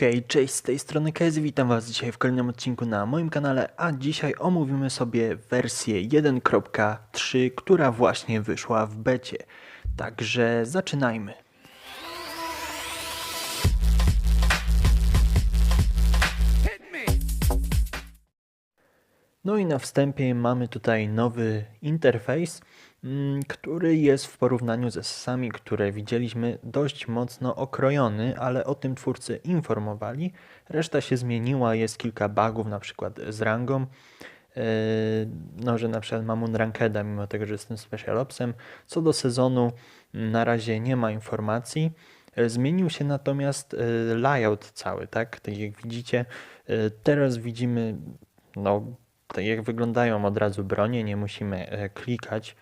Hej, cześć, z tej strony KS, witam was dzisiaj w kolejnym odcinku na moim kanale, a dzisiaj omówimy sobie wersję 1.3, która właśnie wyszła w becie. Także zaczynajmy. No i na wstępie mamy tutaj nowy interfejs, który jest w porównaniu ze sami, które widzieliśmy, dość mocno okrojony, ale o tym twórcy informowali. Reszta się zmieniła, jest kilka bugów, na przykład z rangą. Yy, No, że na przykład mam Unrankeda, mimo tego, że jestem Special Opsem. Co do sezonu, na razie nie ma informacji. Yy, Zmienił się natomiast yy, layout cały, tak? Tak jak widzicie, teraz widzimy no, tak jak wyglądają od razu bronie, nie musimy e, klikać.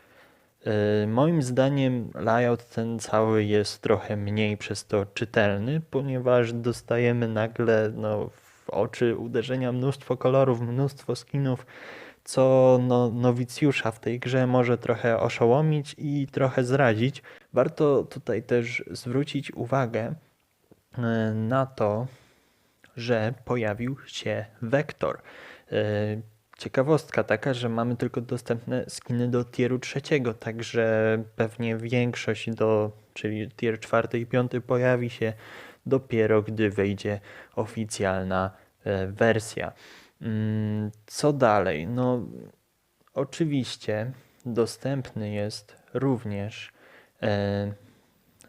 E, Moim zdaniem layout ten cały jest trochę mniej przez to czytelny, ponieważ dostajemy nagle no, w oczy uderzenia mnóstwo kolorów, mnóstwo skinów, co no, nowicjusza w tej grze może trochę oszołomić i trochę zrazić. Warto tutaj też zwrócić uwagę e, na to, że pojawił się Vektor. Ciekawostka taka, że mamy tylko dostępne skiny do tieru trzeciego, także pewnie większość do, czyli tier czwarty i piąty pojawi się dopiero, gdy wejdzie oficjalna e, wersja. Mm, Co dalej? No, oczywiście dostępny jest również e,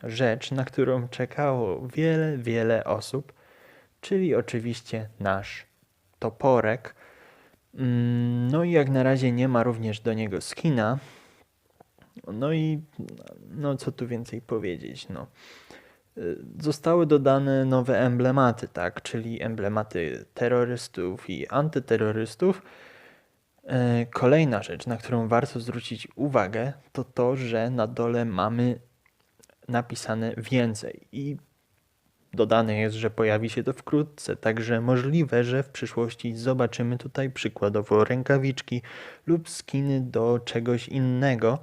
rzecz, na którą czekało wiele, wiele osób, czyli oczywiście nasz toporek. Mm, No i jak na razie nie ma również do niego skina. No i no co tu więcej powiedzieć, no. Y, Zostały dodane nowe emblematy, tak, czyli emblematy terrorystów i antyterrorystów. E, Kolejna rzecz, na którą warto zwrócić uwagę, to to, że na dole mamy napisane więcej i Dodane jest, że pojawi się to wkrótce, także możliwe, że w przyszłości zobaczymy tutaj przykładowo rękawiczki lub skiny do czegoś innego.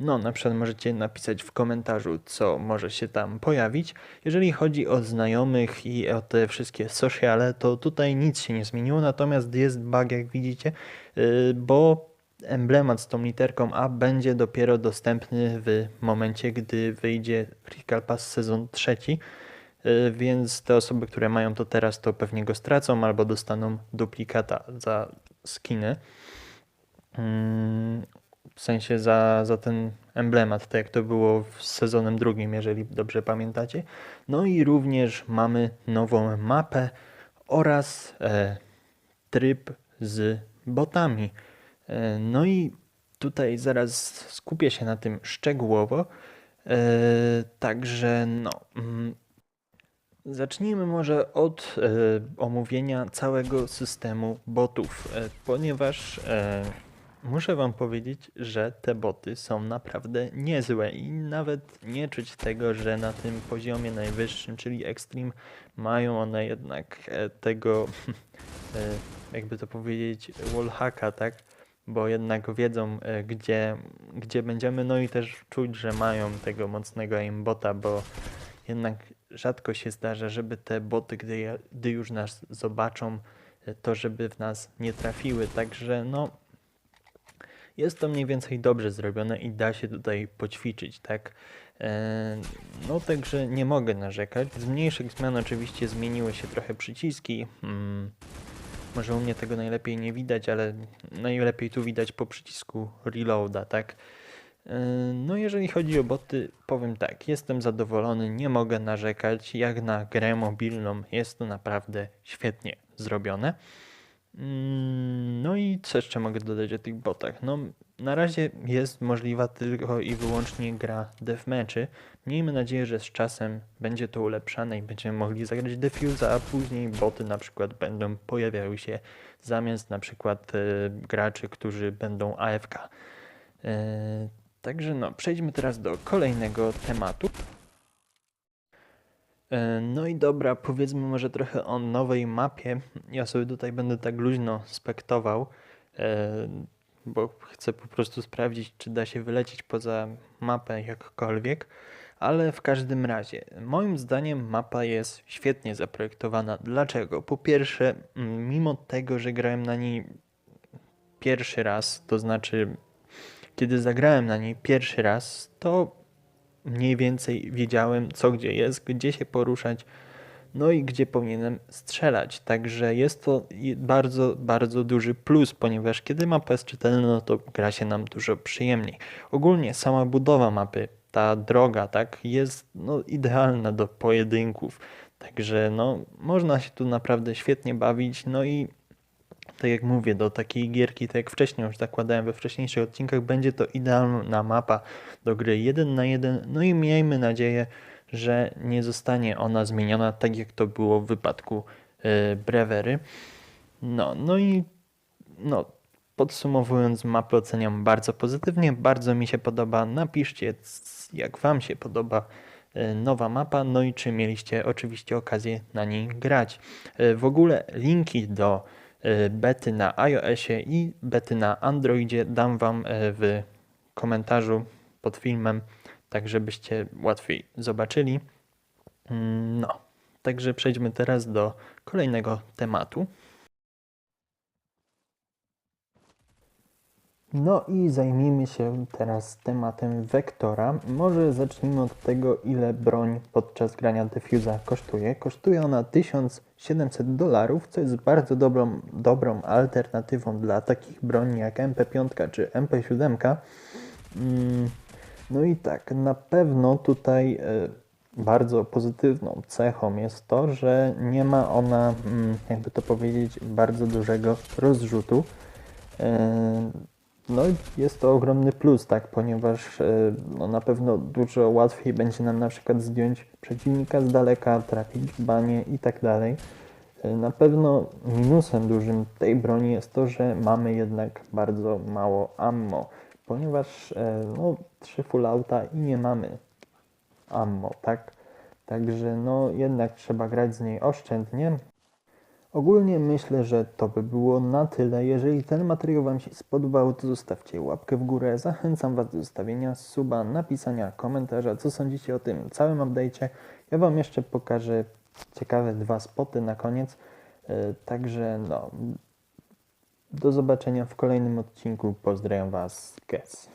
No, na przykład możecie napisać w komentarzu, co może się tam pojawić. Jeżeli chodzi o znajomych i o te wszystkie sociale, to tutaj nic się nie zmieniło, natomiast jest bug, jak widzicie, yy, bo emblemat z tą literką A będzie dopiero dostępny w momencie, gdy wyjdzie Critical Pass sezon trzeci. Y, Więc te osoby, które mają to teraz, to pewnie go stracą albo dostaną duplikata za skiny. Mm, W sensie za, za ten emblemat, tak jak to było w sezonem drugim, jeżeli dobrze pamiętacie. No i również mamy nową mapę oraz e, tryb z botami. E, no i tutaj zaraz skupię się na tym szczegółowo. E, także no. Zacznijmy może od e, omówienia całego systemu botów, e, ponieważ e, muszę Wam powiedzieć, że te boty są naprawdę niezłe i nawet nie czuć tego, że na tym poziomie najwyższym, czyli Extreme, mają one jednak e, tego, e, jakby to powiedzieć, wallhacka, tak? Bo jednak wiedzą, e, gdzie, gdzie będziemy, no i też czuć, że mają tego mocnego aimbota, bo jednak rzadko się zdarza, żeby te boty, gdy, gdy już nas zobaczą, to żeby w nas nie trafiły. Także no, jest to mniej więcej dobrze zrobione i da się tutaj poćwiczyć, tak? E, No, także nie mogę narzekać. Z mniejszych zmian oczywiście zmieniły się trochę przyciski. Mm, Może u mnie tego najlepiej nie widać, ale najlepiej tu widać po przycisku reloada, tak? Yy, No, jeżeli chodzi o boty, powiem tak, jestem zadowolony, nie mogę narzekać. Jak na grę mobilną jest to naprawdę świetnie zrobione. Mm, No i co jeszcze mogę dodać o tych botach? No, na razie jest możliwa tylko i wyłącznie gra deathmatchy. Miejmy nadzieję, że z czasem będzie to ulepszane i będziemy mogli zagrać defusa, a później boty na przykład będą pojawiały się zamiast na przykład e, graczy, którzy będą AFK. E, Także no, przejdźmy teraz do kolejnego tematu. E, No i dobra, powiedzmy może trochę o nowej mapie. Ja sobie tutaj będę tak luźno spektował, e, bo chcę po prostu sprawdzić, czy da się wylecieć poza mapę jakkolwiek. Ale w każdym razie, moim zdaniem mapa jest świetnie zaprojektowana. Dlaczego? Po pierwsze, mimo tego, że grałem na niej pierwszy raz, to znaczy, kiedy zagrałem na niej pierwszy raz, to mniej więcej wiedziałem, co gdzie jest, gdzie się poruszać, no i gdzie powinienem strzelać. Także jest to bardzo, bardzo duży plus, ponieważ kiedy mapa jest czytelna, no to gra się nam dużo przyjemniej. Ogólnie sama budowa mapy, ta droga, tak, jest no, idealna do pojedynków. Także no, można się tu naprawdę świetnie bawić, no i tak jak mówię, do takiej gierki, tak jak wcześniej już zakładałem we wcześniejszych odcinkach, będzie to idealna mapa do gry 1 na 1. No i miejmy nadzieję, że nie zostanie ona zmieniona tak jak to było w wypadku e, Brewery. No, no i no, podsumowując, mapę oceniam bardzo pozytywnie, bardzo mi się podoba. Napiszcie, jak Wam się podoba e, nowa mapa, no i czy mieliście oczywiście okazję na niej grać. E, W ogóle linki do bety na iOSie i bety na Androidzie dam Wam e, w komentarzu pod filmem, tak żebyście łatwiej zobaczyli. Mm, No, także przejdźmy teraz do kolejnego tematu. No i zajmijmy się teraz tematem wektora. Może zacznijmy od tego, ile broń podczas grania Diffusa kosztuje. Kosztuje ona 1700 dolarów, co jest bardzo dobrą, dobrą alternatywą dla takich broni jak MP5 czy MP7. Mm, No i tak, na pewno tutaj e, bardzo pozytywną cechą jest to, że nie ma ona, mm, jakby to powiedzieć, bardzo dużego rozrzutu. No jest to ogromny plus, tak, ponieważ e, no, na pewno dużo łatwiej będzie nam na przykład zdjąć przeciwnika z daleka, trafić w banie i tak dalej. E, Na pewno minusem dużym tej broni jest to, że mamy jednak bardzo mało ammo, ponieważ e, no, trzy full auta i nie mamy ammo, tak? Także no jednak trzeba grać z niej oszczędnie. Ogólnie myślę, że to by było na tyle. Jeżeli ten materiał Wam się spodobał, to zostawcie łapkę w górę. Zachęcam Was do zostawienia suba, napisania komentarza, co sądzicie o tym całym update'cie. Ja Wam jeszcze pokażę ciekawe dwa spoty na koniec. E, Także no, do zobaczenia w kolejnym odcinku. Pozdrawiam Was, Kes.